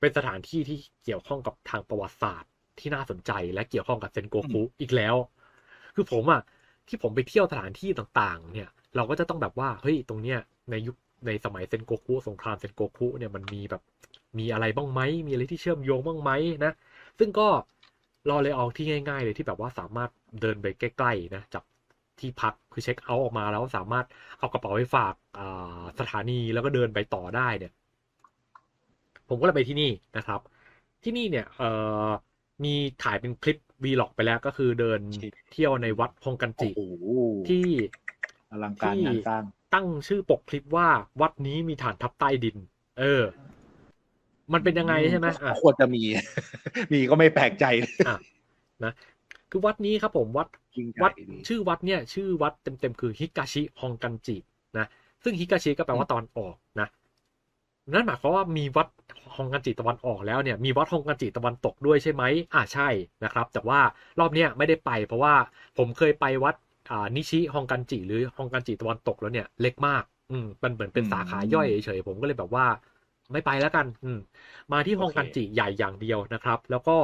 เป็นสถานที่ที่เกี่ยวข้องกับทางประวัติศาสตร์ ที่น่าสนใจและเกี่ยวข้องกับเซนโกคุอีกแล้ว คือผมอะที่ผมไปเที่ยวสถานที่ต่างๆ เนี่ย เราก็จะต้องแบบว่าเฮ้ยตรงเนี้ยในยุคในสมัยเซนโกคุสงครามเซนโกคุเนี่ยมันมีแบบมีอะไรบ้างไหมมีอะไรที่เชื่อมโยงบ้างไหมนะซึ่งก็รอเลยเอาที่ง่าย ๆ เลยที่แบบว่าสามารถเดินไปใกล้ๆนะจากที่พักคือเช็คเอาท์ออกมาแล้วสามารถเอากระเป๋าไปฝากอ่าสถานีแล้วก็เดินไปต่อได้เนี่ย ผมก็เลยไปที่นี่นะครับ ที่นี่เนี่ยเอ่อมีถ่ายเป็นคลิปวีล็อกไปแล้วก็คือเดินเที่ยวในวัดฮงกันจิโอ้โหที่อลังการงานสร้างตั้งชื่อปกคลิปว่าวัดนี้มีฐานทัพใต้ดิน เออ มันเป็นยังไงใช่ไหมอะควรจะมี มีก็ไม่แปลกใจอะนะคือวัดนี้ครับผมวัดยิ่งใหญ่วัดดีชื่อวัดเนี่ย ชื่อวัดเต็มๆคือฮิกาชิฮองกันจินะซึ่งฮิกาชิก็แปลว่าตอนออกนะ นั่นหมายความว่ามีวัดฮองกันจิตะวันออกแล้วเนี่ยมีวัดฮองกันจิตะวันตกด้วยใช่ไหมอ่าใช่นะครับ แต่ว่ารอบเนี้ยไม่ได้ไป เพราะว่าผมเคยไปวัดอ่านิชิฮองกันจิหรือฮองกันจิตะวันตกแล้วเนี่ยเล็กมากอืมมันเหมือนเป็นสาขาย่อยเฉยผมก็เลยแบบว่าไม่ไปแล้วกัน อืม มาที่ฮองกันจิใหญ่อย่างเดียวนะครับ แล้วก็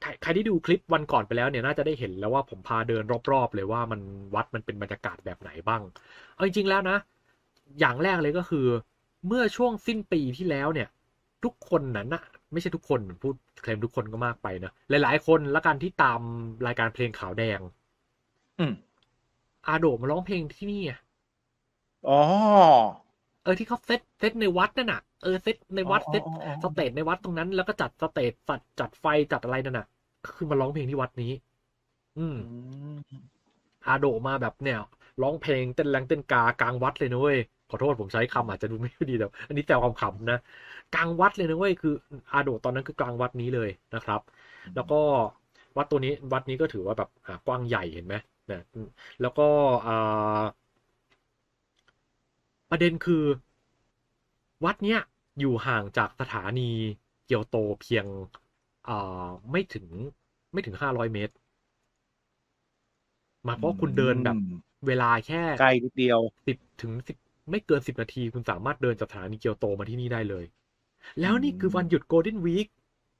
ใครใครที่ดูคลิปวันก่อนไปแล้วเนี่ยน่าจะได้เห็นแล้วว่าผมพาเดินรอบๆ เลยว่ามันวัดมันเป็นบรรยากาศแบบไหนบ้าง เอาจริงๆแล้วนะ อย่างแรกเลยก็คือ เมื่อช่วงสิ้นปีที่แล้วเนี่ย ทุกคนนั้นนะไม่ใช่ทุกคนพูดเคลมทุกคนก็มากไปนะหลาย ๆ คนละกันที่ตามรายการเพลงขาวแดง อืมอาโดมาร้องเพลงที่นี่ไงอ๋อเออที่เขาเซตเซตในวัดนั่นน่ะเออเซตในวัดอ๋อเซตอ๋ออ๋อสเตจในวัดตรงนั้น แล้วก็จัดสเตจจัดจัดไฟจัดอะไรนั่นน่ะก็คือมาร้องเพลงที่วัดนี้อืมอืมอาโดมาแบบเนี่ยร้องเพลงเต้นแรงเต้นกากลางวัดเลยนะเว้ย ขอโทษผมใช้คำอาจจะดูไม่ค่อยดีแต่อันนี้แซวคำๆนะกลางวัดเลยนะเว้ยคืออาโดตอนนั้นคือกลางวัดนี้เลยนะครับ แล้วก็วัดตัวนี้วัดนี้ก็ถือว่าแบบอ่ากว้างใหญ่เห็นไหมนะแล้วก็อ่าประเด็นคือ วัดเนี้ยอยู่ห่างจากสถานีเกียวโตเพียงอ่าไม่ถึงไม่ถึงห้าร้อยเมตรหมายความว่าคุณเดินแบบอืมเวลาแค่ใกล้นิดเดียวสิบถึงสิบ ไม่เกินสิบนาทีคุณสามารถเดินจากสถานีเกียวโตมาที่นี่ได้เลย แล้วนี่คือวันหยุดโกลเด้นวีค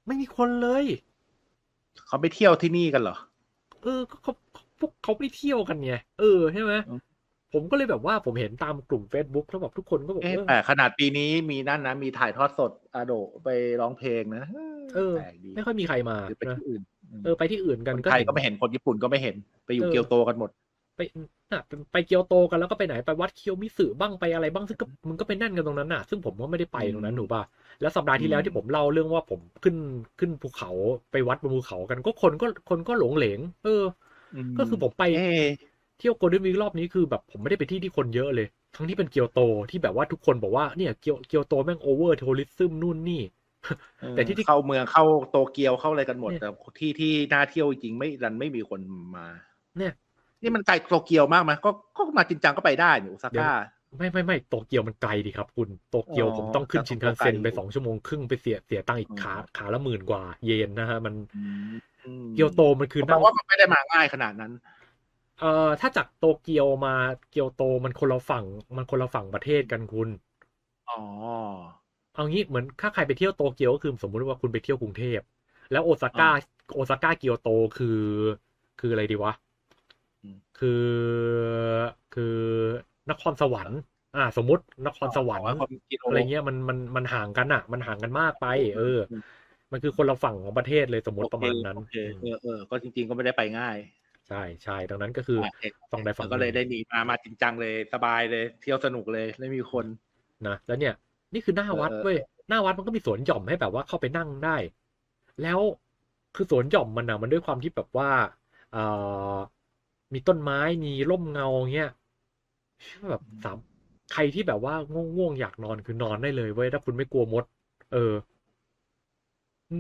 ไม่มีคนเลย เขาไปเที่ยวที่นี่กันเหรอ เออก็เขาพวกเขาไปเที่ยวกันไงเออใช่ไหมอืมผมก็เลยแบบว่าผมเห็นตามกลุ่ม Facebook แล้วแบบทุกคนก็บอกเอ๊ะเออแต่ขนาดปีนี้มีนั่นนะ มีถ่ายทอดสดอาโดไปร้องเพลงนะเออแปลกดีไม่ค่อยมีใครมาหรือไปนะที่อื่นมเออไปที่อื่นกันคนก็ไทยเห็นก็ไม่เห็นคนญี่ปุ่นก็ไม่เห็นไปอยู่เออเกียวโตกันหมด ไปน่ะไปเกียวโตกันแล้วก็ไปไหนไปวัดเคียวมิสึบ้างไปอะไรบ้างซึ่งก็มึงก็ไปนั่นกันตรงนั้นน่ะ ซึ่งผมก็ไม่ได้ไปตรงนั้นอืมถูกป่ะแล้วสัปดาห์ที่แล้วอืมที่ผมเล่าเรื่องว่าผมขึ้นขึ้นภูเขาไปวัดบนภูเขากันก็คนก็คนก็หลงเหลง เออ ก็คือผมไปเอ๊ะเที่ยวโกลเด้นวีครอบนี้คือแบบผมไม่ได้ไปที่ที่คนเยอะเลย ทั้งที่เป็นเกียวโตที่แบบว่าทุกคนบอกว่าเนี่ยเกียวเกียวโตแม่งโอเวอร์ทัวริซึมนู่นนี่แต่ที่ที่เข้าเมืองเข้าโตเกียวเข้าอะไรกันหมดเนี่ยแต่ที่ที่น่าเที่ยวจริงไม่ดันไม่มีคนมา เนี่ย นี่มันไกลโตเกียวมากไหมก็ก็มาจริงจังก็ไปได้นี่โอซาก้าไม่ไม่ไม่โตเกียวมันไกลดิครับ คุณโตเกียวอ๋อผมต้องขึ้นแต่ชินคันเซ็นก็ไกลไปสองชั่วโมงครึ่งไปเสียเสียตังค์อีกอืมขาขาละหมื่นกว่า เยนนะฮะมันอืมเกียวโตมันคือแปลนั่งว่ามันไม่ได้มาง่ายขนาดนั้นเอ่อถ้าจากโตเกียวมาเกียวโตมันคนละฝั่ง มันคนละฝั่งประเทศกันคุณอ๋อเอางี้เหมือนถ้าใครไปเที่ยวโตเกียวก็คือสมมุติว่าคุณไปเที่ยวกรุงเทพแล้วโอซาก้าโอซาก้าเกียวโตคือ คืออะไรดีวะอืม คือคือนครสวรรค์อ่า สมมตินครสวรรค์ว่าคนกิโลอะไรเงี้ยมันมันมันห่างกันอะ มันห่างกันมากไป เอออืมมันคือคนละฝั่งของประเทศเลยสมมติประมาณนั้นโอเคเออเออก็จริง ๆ ก็ไม่ได้ไปง่าย ใช่ใช่ดังนั้นก็คืออะเห็นต้องได้ฝั่งก็เลยได้หนีมามาจริงจังเลยสบายเลย เที่ยวสนุกเลยไม่มีคนนะแล้วเนี่ย นี่คือหน้าวัดเออเว้ยหน้าวัดมันก็มีสวนหย่อมให้แบบว่าเข้าไปนั่งได้ แล้วคือสวนหย่อมมันนะมันด้วยความที่แบบว่า เอ่อ มีต้นไม้มีร่มเงาเงี้ยแบบสามใครที่แบบว่าง่วงๆอยากนอนคือนอนได้เลยเว้ยถ้าคุณไม่กลัวมด เออ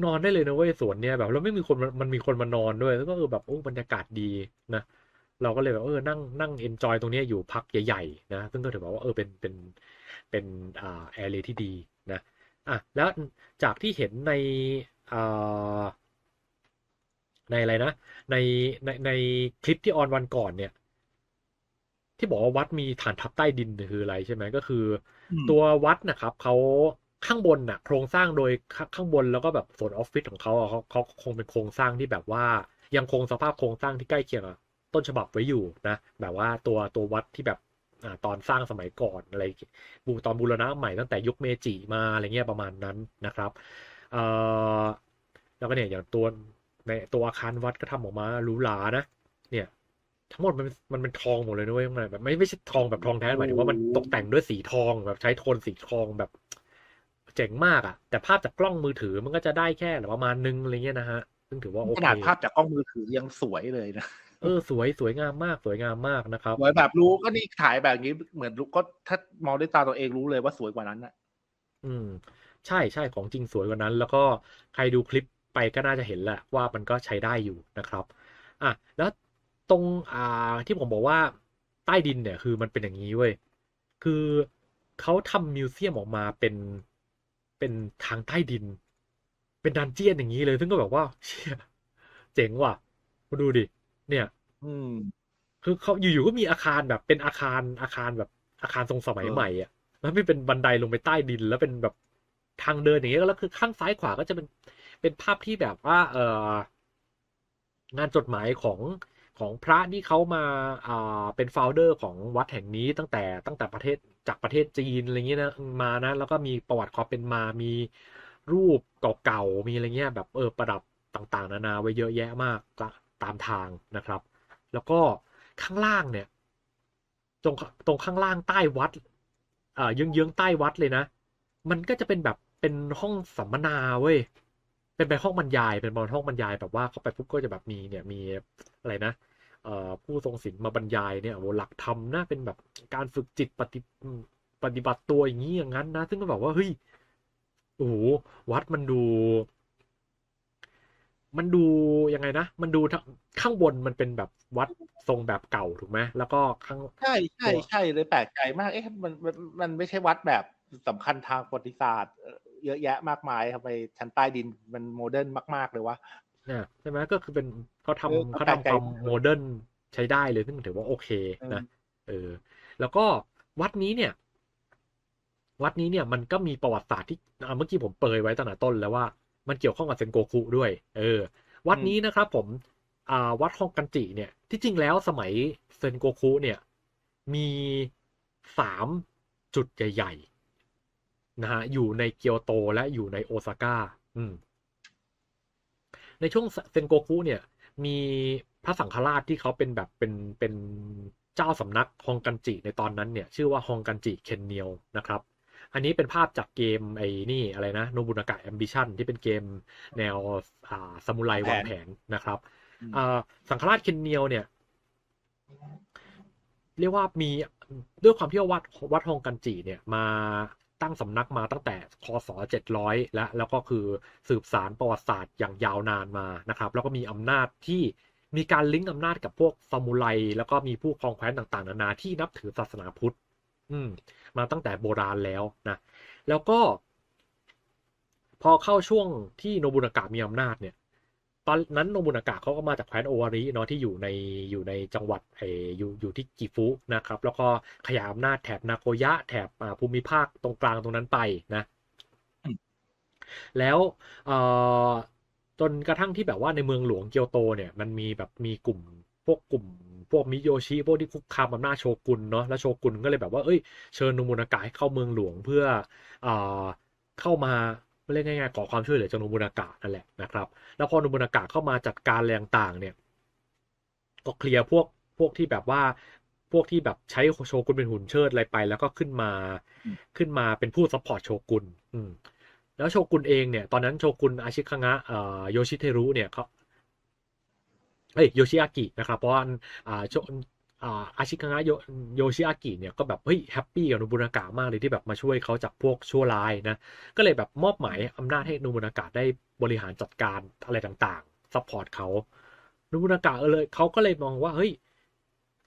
นอนได้เลยนะเว้ยสวนเนี่ยแบบแล้วไม่มีคนมันมันมีคนมานอนด้วย แล้วก็เออแบบโอ้บรรยากาศดีนะเราก็เลยแบบเออนั่งนั่งเอนจอยตรงเนี้ยอยู่พักใหญ่ๆนะซึ่งก็ถือว่าเออเป็นเป็นเป็นอ่าแอร์เรียที่ดีนะอะแล้วจากที่เห็นในอ่า ในอะไรนะในในในคลิปที่ออนวันก่อนเนี่ย ที่บอกว่าวัดมีฐานทัพใต้ดินเนี่ยคืออะไรใช่ไหมก็คืออืมตัววัดนะครับเขาข้างบนน่ะ โครงสร้างโดยขข้างบนแล้วก็แบบส่วนออฟฟิศของเขาอะเขาเขาคงเป็นโครงสร้างที่แบบว่า ยังคงสภาพโครงสร้างที่ใกล้เคียงกับต้นฉบับไว้อยู่นะแบบว่าตัวตัววัดที่แบบอ่าตอนสร้างสมัยก่อนอะไรบูตอนบูรณะใหม่ตั้งแต่ยุคเมจิมาอะไรเงี้ยประมาณนั้นนะครับเอ่อแล้วก็เนี่ยอย่างตัว ในตัวอาคารวัดก็ทำออกมาหรูหรานะเนี่ยทั้งหมดมันมันเป็นทองหมดเลยนะเว้ยข้างในแบบไม่ไม่ใช่ทองแบบทองแท้หมายถึงว่ามันตกแต่งด้วยสีทองแบบใช้โทนสีทองแบบเจ๋งมากอะแต่ภาพจากกล้องมือถือมันก็จะได้แค่ประมาณนึงอะไรเงี้ยนะฮะซึ่งถือว่าโอขเคนาดภาพจากกล้องมือถือยังสวยเลยนะเออสวยสวยงามมากสวยงามมากนะครับสวยแบบรู้ก็นี่ถ่ายแบบนี้เหมือนรู้ก็ถ้ามองด้วยตาตัวเองรู้เลยว่าสวยกว่านั้นนะอืม ใช่ใช่ของจริงสวยกว่านั้น แล้วก็ใครดูคลิป ไปก็น่าจะเห็นแหละว่ามันก็ใช้ได้อยู่นะครับอะแล้วตรงอ่าที่ผมบอกว่าใต้ดินเนี่ยคือมันเป็นอย่างนี้เว้ยคือเขาทำมิวเซียมออกมาเป็นเป็นทางใต้ดิน เป็นดันเจียนอย่างนี้เลย ซึ่งก็แบบว่าเชี่ยเจ๋งว่ะมาดูดิ เนี่ย อืม คือเขาอยู่ๆก็มีอาคารแบบเป็นอาคารอาคารแบบอาคารทรงสมัยเออใหม่อะแล้วไม่เป็นบันไดลงไปใต้ดิน แล้วเป็นแบบทางเดินอย่างเงี้ยแล้วคือข้างซ้ายขวาก็จะเป็น เป็นภาพที่แบบว่าเอองานจดหมายของของพระที่เขามาอ่าเป็นโฟลเดอร์ของวัดแห่งนี้ตั้งแต่ตั้งแต่ประเทศจากประเทศจีนอะไรเงี้ยนะมานะ แล้วก็มีประวัติความเป็นมามีรูปเก่าๆมีอะไรเงี้ยแบบเออประดับต่างๆ นานาไว้เยอะแยะมากตามทางนะครับ แล้วก็ข้างล่างเนี่ย ตรงตรงข้างล่างใต้วัดอ่าเยื้องๆใต้วัดเลยนะ มันก็จะเป็นแบบเป็นห้องสัมมนาเว้ย เป็นเป็นห้องบรรยาย เป็นบอลห้องบรรยายแบบว่าเข้าไปปุ๊บก็จะแบบมีเนี่ยมีอะไรนะเอ่อผู้ทรงศีลมาบรรยายเนี่ยโอ้หลักธรรมนะเป็นแบบการฝึกจิตปฏิปฏิบัติตัวอย่างนี้อย่างนั้นนะ ซึ่งก็แบบว่าเฮ้ยโอ้โหวัดมันดู มันดูยังไงนะ มันดูทั้งข้างบนมันเป็นแบบวัดทรงแบบเก่าถูกไหมแล้วก็ข้างใช่ใช่ตัวใช่เลยแปลกใจมาก เอ๊ะมันมันมันไม่ใช่วัดแบบสำคัญทางประวัติศาสตร์ เอ่อเยอะแยะมากมายทำไมชั้นใต้ดินมันโมเดิร์นมากๆเลยวะเนี่ยใช่ไหมก็คือเป็นเขาเออทำก็เขาแปลกทำใจความมากเลยโมเดิร์นใช้ได้เลยซึ่งถือว่าโอเคเออนะเออ แล้วก็วัดนี้เนี่ย วัดนี้เนี่ยมันก็มีประวัติศาสตร์ที่อ่าเมื่อกี้ผมเปรยไว้ตั้งแต่ต้นแล้วว่ามันเกี่ยวข้องกับเซนโกคุด้วย เออ วัดนี้นะครับผมอ่าวัดฮองกันจิเนี่ย ที่จริงแล้วสมัยเซนโกคุเนี่ย มีสามจุดใหญ่ๆ นะฮะอยู่ในเกียวโตและอยู่ในโอซาก้าอืมในช่วงเซนโกคุเนี่ย มีพระสังฆราชที่เขาเป็นแบบเป็นเป็นเจ้าสำนักฮองกันจิในตอนนั้นเนี่ย ชื่อว่าฮองกันจิเคนเนียวนะครับ อันนี้เป็นภาพจากเกมไอ้นี่อะไรนะโนบุนากะแอมบิชันที่เป็นเกมแนวอ่าซามูไรวางแผนนะครับอืมอ่าสังฆราชเคนเนียวเนี่ย เรียกว่ามีด้วยความที่ว่าวัดวัดฮองกันจิเนี่ยมา ตั้งสำนักมาตั้งแต่คศ700 และแล้วก็คือสืบสารประวัติศาสตร์อย่างยาวนานมานะครับ แล้วก็มีอำนาจที่มีการลิงก์อำนาจกับพวกซามูไรแล้วก็มีผู้ครองแคว้นต่างๆ นานาที่นับถือศาสนาพุทธอืมมาตั้งแต่โบราณแล้วนะแล้วก็ พอเข้าช่วงที่โนบุนากะมีอำนาจเนี่ย ตอนนั้นโนบุนากะเขาก็มาจากแคว้นโอวาริเนาะที่อยู่ในอยู่ในจังหวัดเอออยู่อยู่ที่กิฟุนะครับ แล้วก็ขยายอำนาจแถบนาโกยะแถบภูมิภาคตรงกลางตรงนั้นไปนะ แล้วจนกระทั่งที่แบบว่าในเมืองหลวงเกียวโตเนี่ยมันมีแบบมีกลุ่มพวกกลุ่มพวกมิโยชิพวกที่คุกคามอำนาจโชกุนเนาะแล้วโชกุนก็เลยแบบว่าเอ้ยเชิญโนบุนากะให้เข้าเมืองหลวงเพื่ออเข้ามา เรียกง่ายๆขอความช่วยเหลือจากโนบุนากะนั่นแหละนะครับ แล้วพอโนบุนากะเข้ามาจัดการแรงต่างเนี่ย ก็เคลียร์พวกพวกที่แบบว่าพวกที่แบบใช้โชกุนเป็นหุ่นเชิดอะไรไป แล้วก็ขึ้นมาขึ้นมาเป็นผู้ซัพพอร์ตโชกุนอืมแล้วโชกุนเองเนี่ย ตอนนั้นโชกุนอาชิคังะเอ่อโยชิเทรุเนี่ยเขาเอ้ยโยชิอากินะครับ เพราะว่าอ่าโช อาชิคังะโยชิอากิเนี่ยก็แบบเฮ้ยแฮปปี้กับโนบุนากะมากเลยที่แบบมาช่วยเขาจากพวกชั่วร้ายนะ ก็เลยแบบมอบหมายอำนาจให้โนบุนากะได้บริหารจัดการอะไรต่างๆซัพพอร์ตเขาโนบุนากะเออเลยเขาก็เลยมองว่าเฮ้ย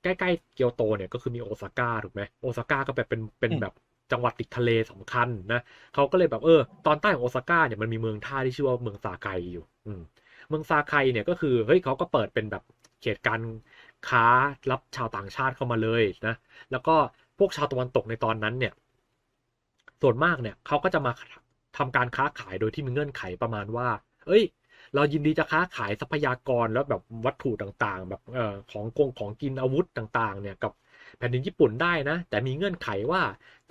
ใกล้ๆเกียวโตเนี่ยก็คือมีโอซาก้าถูกไหมโอซาก้าก็แบบเป็นเป็นแบบจังหวัดติดทะเลสำคัญนะเขาก็เลยแบบเออ ตอนใต้ของโอซาก้าเนี่ยมันมีเมืองท่าที่ชื่อว่าเมืองซาไคอยู่ อืม เมืองซาไคเนี่ยก็คือเฮ้ยเขาก็เปิดเป็นแบบเขตการ ค้ารับชาวต่างชาติเข้ามาเลยนะ แล้วก็พวกชาวตะวันตกในตอนนั้นเนี่ย ส่วนมากเนี่ยเขาก็จะมาทำการค้าขายโดยที่มีเงื่อนไขประมาณว่า เอ้ย เรายินดีจะค้าขายทรัพยากรแล้วแบบวัตถุต่างๆ แบบเอ่อของกงของกินอาวุธต่าง ๆ เนี่ยกับแผ่นดินญี่ปุ่นได้นะ แต่มีเงื่อนไขว่า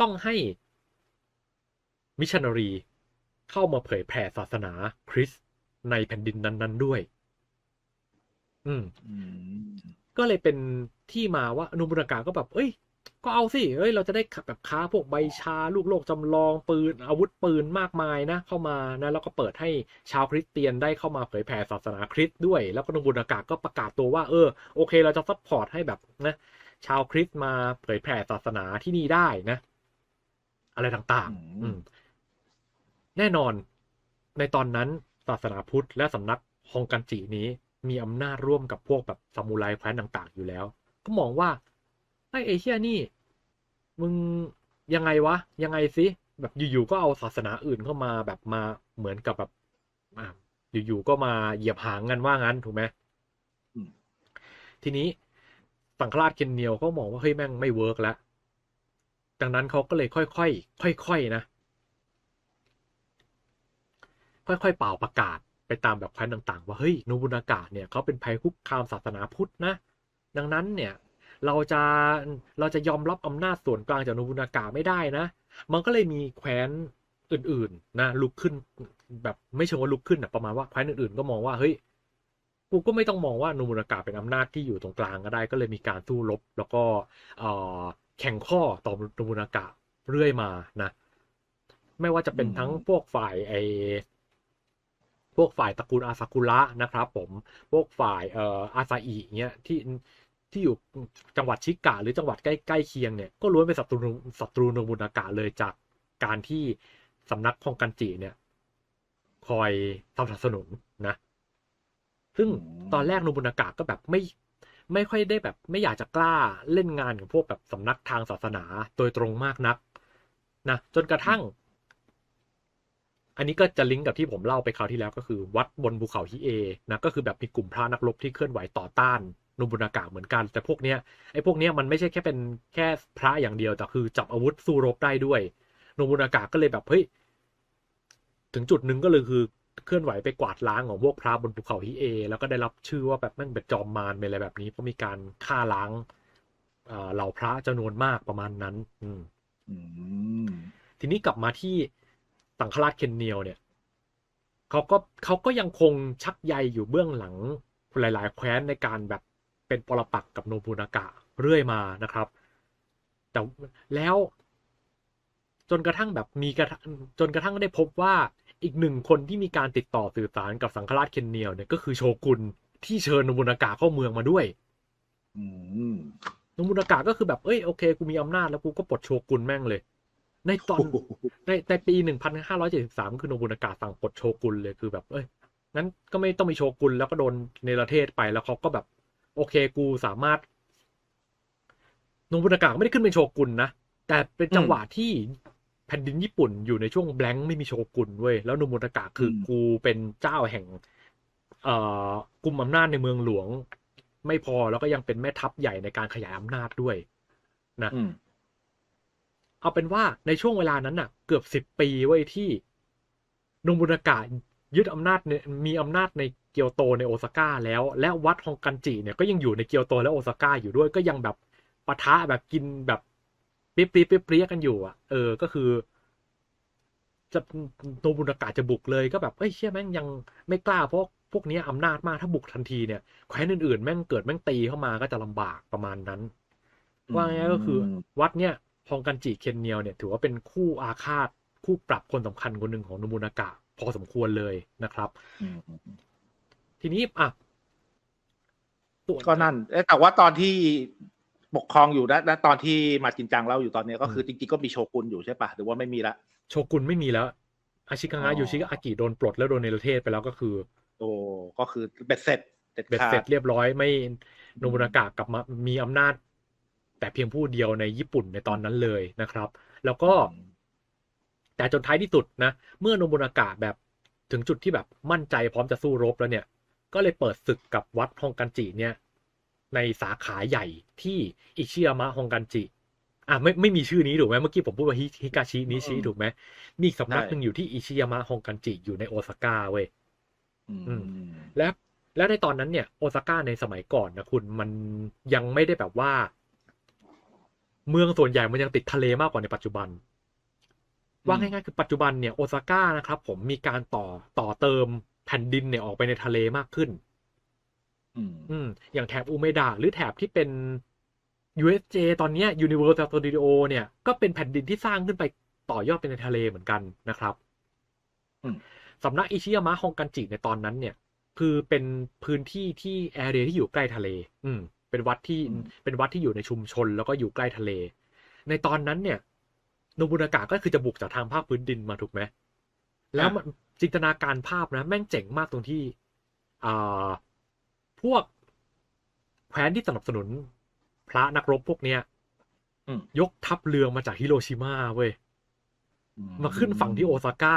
ต้องให้มิชชันนารีเข้ามาเผยแผ่ศาสนาคริสต์ในแผ่นดินนั้น ๆด้วย อืม ก็เลยเป็นที่มาว่าอนุบุรากาก็แบบ เอ้ย ก็เอาสิเอ้ย เราจะได้แบบค้าพวกใบชาลูกโลกจำลองปืนอาวุธปืนมากมายนะ เข้ามานะแล้วก็เปิดให้ชาวคริสเตียนได้เข้ามาเผยแผ่ศาสนาคริสต์ด้วย แล้วก็อนุบุรากาก็ประกาศตัวว่าเออโอเค เราจะซัพพอร์ตให้แบบนะชาวคริสต์มาเผยแผ่ศาสนาที่นี่ได้นะ อะไรต่างๆ อืมแน่นอนในตอนนั้นศาสนาพุทธและสำนักฮองกันจินี้ มีอำนาจร่วมกับพวกแบบซามูไรแคว้นต่างๆ อยู่แล้ว ก็มองว่าไอ้เอเชียนี่ มึงยังไงวะ ยังไงสิแบบอยู่ๆก็เอาศาสนาอื่นเข้ามาแบบมาเหมือนกับแบบอะอยู่ๆก็มาเหยียบหางกันว่างั้นถูกไหมอืมทีนี้สังฆราชเคนเนียวเขามองว่าเฮ้ยแม่งไม่เวิร์กแล้วดังนั้นเขาก็เลยค่อยๆค่อยๆนะ ค่อยๆเป่าประกาศ ไปตามแบบแคว้นต่างๆ ว่าเฮ้ยโนบุนากะเนี่ยเขาเป็นภัยคุกคามศาสนาพุทธนะ ดังนั้นเนี่ยเราจะเราจะยอมรับอำนาจส่วนกลางจากโนบุนากะไม่ได้นะ มันก็เลยมีแคว้นอื่นๆนะลุกขึ้นแบบไม่เชิงว่าลุกขึ้นนะประมาณว่าแคว้นอื่นๆก็มองว่าเฮ้ยกูก็ไม่ต้องมองว่าโนบุนากะเป็นอำนาจที่อยู่ตรงกลางก็ได้ ก็เลยมีการสู้รบ แล้วก็เอ่อแข่งข้อต่อโนบุนากะเรื่อยมานะ ไม่ว่าจะเป็นทั้งพวกฝ่ายไอ พวกฝ่ายตระกูลอาซากุระนะครับผมพวกฝ่ายเอ่ออาซาอิเงี้ยที่ที่อยู่จังหวัดชิกะหรือจังหวัดใกล้ใกล้เคียงเนี่ยก็ล้วนเป็นศัตรูศัตรูโนบุนากะเลยจากการที่สำนักคองกันจิเนี่ย คอยสนับสนุนนะ ซึ่งอืมตอนแรกโนบุนากะก็แบบไม่ไม่ค่อยได้แบบ ไม่อยากจะกล้าเล่นงานกับพวกแบบสำนักทางศาสนาโดยตรงมากนักนะจนกระทั่ง อันนี้ก็จะลิงก์กับที่ผมเล่าไปคราวที่แล้วก็คือวัดบนภูเขาฮิเอนะก็คือแบบมีกลุ่มพระนักรบที่เคลื่อนไหวต่อต้านโนบุนากะเหมือนกัน แต่พวกเนี้ยไอ้พวกเนี้ยมันไม่ใช่แค่เป็นแค่พระอย่างเดียวแต่คือจับอาวุธสู้รบได้ด้วยโนบุนากะก็เลยแบบเฮ้ยถึงจุดหนึ่งก็เลยคือเคลื่อนไหวไปกวาดล้างของพวกพระบนภูเขาฮิเอ แล้วก็ได้รับชื่อว่าแบบแม่งเป็นจอมมารเป็นอะไรแบบนี้เพราะมีการฆ่าล้างเอ่อเหล่าพระจำนวนมากประมาณนั้น อืมอืมทีนี้กลับมาที่ สังฆราชเคนเนียวเนี่ยเขาก็เขาก็ยังคงชักใยอยู่เบื้องหลังหลาย ๆ แคว้นในการแบบเป็นปรปักษ์กับโนบุนากะเรื่อยมานะครับ แต่แล้วจนกระทั่งแบบมีกระทั่งจนกระทั่งได้พบว่าอีกหนึ่งคนที่มีการติดต่อสื่อสารกับสังฆราชเคนเนียวเนี่ยก็คือโชกุนที่เชิญโนบุนากะเข้าเมืองมาด้วยอืมโนบุนากะก็คือแบบเอ้ยโอเคกูมีอำนาจแล้วกูก็ปลดโชกุนแม่งเลย ในตอนในในปี1573คือโนบุนากะสั่งปลดโชกุนเลยคือแบบ เอ้ยงั้นก็ไม่ต้องมีโชกุนแล้วก็โดนเนรเทศไปแล้วเขาก็แบบ โอเคกูสามารถโนบุนากะไม่ได้ขึ้นเป็นโชกุนนะแต่เป็นจังหวะที่แผ่นดินญี่ปุ่นอยู่ในช่วงแบงค์ไม่มีโชกุนเว้ยแล้วโนบุนากะคืออมกูเป็นเจ้าแห่ง เอ่อกลุ่มอำนาจในเมืองหลวง ไม่พอแล้วก็ยังเป็นแม่ทัพใหญ่ในการขยายอำนาจด้วย นะอืม เอาเป็นว่าในช่วงเวลานั้นน่ะ เกือบสิบปีไว้ที่โนบุนากะยึดอำนาจในมีอำนาจในเกียวโตในโอซาก้าแล้ว และวัดฮองกันจิเนี่ยก็ยังอยู่ในเกียวโตและโอซาก้าอยู่ด้วยก็ยังแบบปะทะแบบกินแบบเปรี้ยเปรี้ยกันอยู่อะ เออก็คือจะโนบุนากะจะบุกเลยก็แบบเอ้ยเชี่ยแม่งยังไม่กล้าเพราะพวกนี้ยอำนาจมากถ้าบุกทันทีเนี่ยแคว้นอื่นๆ แม่งเกิดแม่งตีเข้ามาก็จะลำบากประมาณนั้น ว่าง่ายๆก็คือ วัดเนี่ย ฮองกันจิเคนเนียวเนี่ยถือว่าเป็นคู่อาฆาตคู่ปรับคนสำคัญคนหนึ่งของโนบุนากะ พอสมควรเลยนะครับอืมทีนี้อะส่วก็นั่นเอ๊ะแต่ว่าตอนที่ปกครองอยู่นะณตอนที่มาจินจังเล่าอยู่ตอนเนี้ยก็คือจริงๆก็มีโชกุนอยู่ใช่ปะหรือว่าไม่มีละโชกุนไม่มีแล้ว อาชิคังะอ๋อยูชิอากิโดนปลดแล้วโดนเนรเทศไปแล้วก็คือ โอ้ก็คือเบ็ดเสร็จเด็ดเบ็ดขาเสร็จดเรียบร้อยไม่โนบุนากะกลับมามีอำนาจ แต่เพียงผู้เดียวในญี่ปุ่นในตอนนั้นเลยนะครับ แล้วก็ แต่จนท้ายที่สุดนะ เมื่อโนบุนากะแบบถึงจุดที่แบบมั่นใจพร้อมจะสู้รบแล้วเนี่ย ก็เลยเปิดศึกกับวัดฮองกันจิเนี่ย ในสาขาใหญ่ที่อิชิยามะฮองกันจิอะไม่ไม่มีชื่อนี้ถูกไหมเมื่อกี้ผมพูดว่าฮิฮิกาชินิชิอืมถูกไหมมีอีกสำนักใช่หนึ่งอยู่ที่อิชิยามะฮงกันจิอยู่ในโอซาก้าเว้ยอืมอืมและและในตอนนั้นเนี่ยโอซาก้าในสมัยก่อนนะคุณมันยังไม่ได้แบบว่า เมืองส่วนใหญ่มันยังติดทะเลมากกว่าในปัจจุบัน ว่าง่ายๆคือปัจจุบันเนี่ยโอซาก้านะครับ ผมมีการต่อต่อเติมแผ่นดินเนี่ยออกไปในทะเลมากขึ้น อืมอืมอย่างแถบอูเมดาหรือแถบที่เป็น USJ ตอนเนี้ย Universal Studio เนี่ยก็เป็นแผ่นดินที่สร้างขึ้นไปต่อยอดไปในทะเลเหมือนกันนะครับอืมสำนักอิชิยามะฮงกันจิในตอนนั้นเนี่ย คือเป็นพื้นที่ที่แอเรียที่อยู่ใกล้ทะเล อืม เป็นวัดที่อืมเป็นวัดที่อยู่ในชุมชน แล้วก็อยู่ใกล้ทะเล ในตอนนั้นเนี่ยโนบุนากะก็คือจะบุกจากทางภาคพื้นดินมาถูกไหมแล้วมันจินตนาการภาพนะ แม่งเจ๋งมากตรงที่อ่าพวกแคว้นที่สนับสนุน พระนักรบพวกเนี้ยอืมยกทัพเรือมาจากฮิโรชิมาเว้ยมาขึ้นฝั่งที่โอซาก้า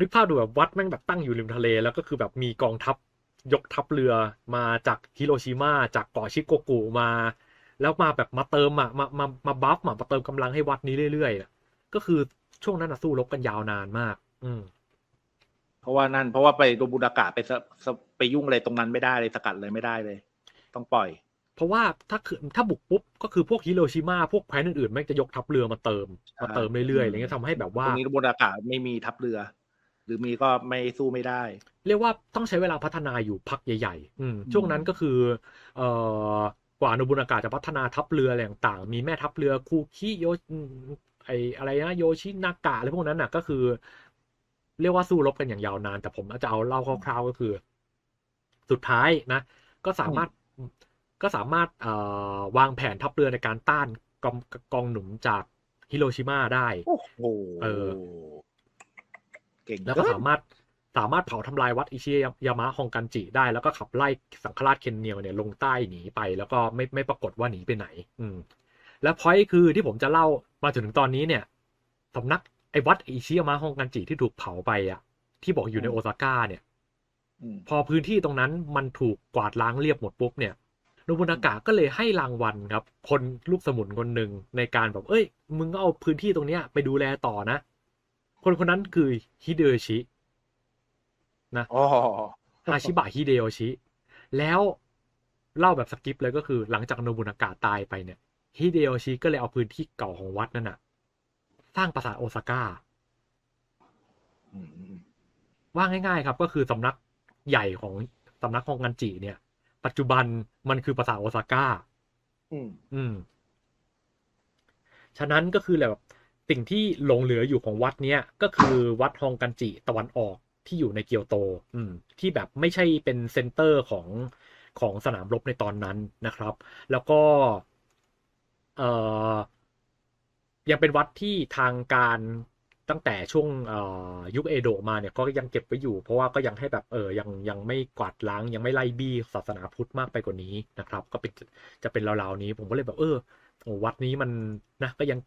นึกภาพดูแบบวัดแม่งแบบตั้งอยู่ริมทะเล แล้วก็คือแบบมีกองทัพ ยกทัพเรือมาจากฮิโรชิมาจากเกาะชิโกกุมา แล้วมาแบบมาเติมอะมามามาบัฟอะมาเติมกำลังให้วัดนี้เรื่อยๆน่ะก็คือช่วงนั้นน่ะสู้รบกันยาวนานมาก อืมเพราะว่านั่นเพราะว่าไปโดบุดากะไปสะสะไปยุ่งอะไรตรงนั้นไม่ได้เลยสกัดเลยไม่ได้เลย ต้องปล่อย เพราะว่าถ้าคือถ้าบุกปุ๊บก็คือพวกฮิโรชิมาพวกแคว้นอื่นๆแม่งจะยกทัพเรือมาเติมใช่มาเติมเรื่อยๆอะไรเงี้ยทำให้แบบว่าตรงนี้โดบุดากะไม่มีทัพเรือห รือมีก็ไม่สู้ไม่ได้ เรียกว่าต้องใช้เวลาพัฒนาอยู่พักใหญ่ๆอืมอืมช่วงนั้นก็คือ เอ่อกว่าโนบุนากะจะพัฒนาทัพเรืออะไรต่างๆ มีแม่ทัพเรือคูคิโยอืมไออะไรนะโยชินากะอะไรพวกนั้นน่ะ ก็คือ เรียกว่าสู้รบกันอย่างยาวนาน แต่ผมอาจจะเอาเล่าคร่าว ๆก็คือ สุดท้ายนะ ก็สามารถก็สามารถเอ่อวางแผนทัพเรือในการต้านกองกองหนุนจากฮิโรชิมาได้ โอ้โหเออเก่งแล้วก็เนสามารถสามารถเผาทำลายวัดอิชิยามะฮองกันจิได้ แล้วก็ขับไล่สังฆราชเคนเนียวเนี่ยลงใต้หนีไปแล้วก็ไม่ไม่ปรากฏว่าหนีไปไหน อืม และพอยคือที่ผมจะเล่ามาจนถึงตอนนี้เนี่ยสำนักไอ้วัดอิชิยามะฮองกันจิที่ถูกเผาไปอะ ที่บอกอยู่ในโอซาก้าเนี่ยอืมพอพื้นที่ตรงนั้นมันถูกกวาดล้างเรียบหมดปุ๊บเนี่ยโนบุนากะก็เลยให้รางวัลครับ คนลูกสมุนคนหนึ่งในการแบบเอ้ย มึงก็เอาพื้นที่ตรงเนี้ยไปดูแลต่อนะ คนคนนั้นคือฮิเดโอชิอ๋อฮาชิบะฮิเดโอชิ แล้วเล่าแบบสกิปเลยก็คือหลังจากโนบุนากะตายไปเนี่ยฮิเดโอชิก็เลยเอาพื้นที่เก่าของวัดนั่นน่ะ สร้างปราสาทโอซาก้าอืมอืมว่าง่ายๆครับ ก็คือสำนักใหญ่ของสำนักฮองกันจิเนี่ย ปัจจุบันมันคือปราสาทโอซาก้า อืมอืมฉะนั้นก็คือแบบ สิ่งที่หลงเหลืออยู่ของวัดเนี้ยก็คือวัดฮองกันจิตะวันออกที่อยู่ในเกียวโต อืม ที่แบบไม่ใช่เป็นเซ็นเตอร์ของของสนามรบในตอนนั้นนะครับ แล้วก็ เอ่อ ยังเป็นวัดที่ทางการตั้งแต่ช่วงยุคเอโดะมาเนี่ยก็ยังเก็บไว้อยู่ เพราะว่าก็ยังให้แบบเออยังยังไม่กวาดล้าง ยังไม่ไล่บี้ศาสนาพุทธมากไปกว่านี้นะครับ ก็เป็นจะเป็นราวๆนี้ ผมก็เลยแบบเออวัดนี้มันนะก็ยัง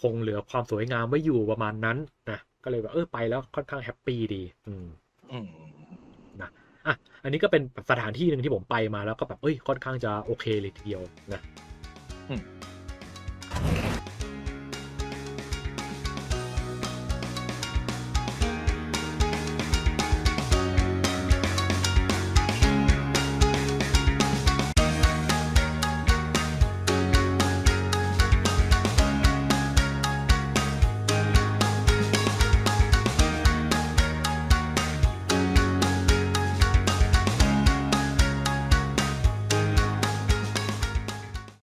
คงเหลือความสวยงามไว้อยู่ประมาณนั้นนะก็เลยแบบเออไปแล้วค่อนข้างแฮปปี้ดี อืมอืมอะอันนี้ก็เป็นสถานที่หนึ่งที่ผมไปมาแล้วก็แบบเอ้ยค่อนข้างจะโอเคเลยทีเดียวนะอืม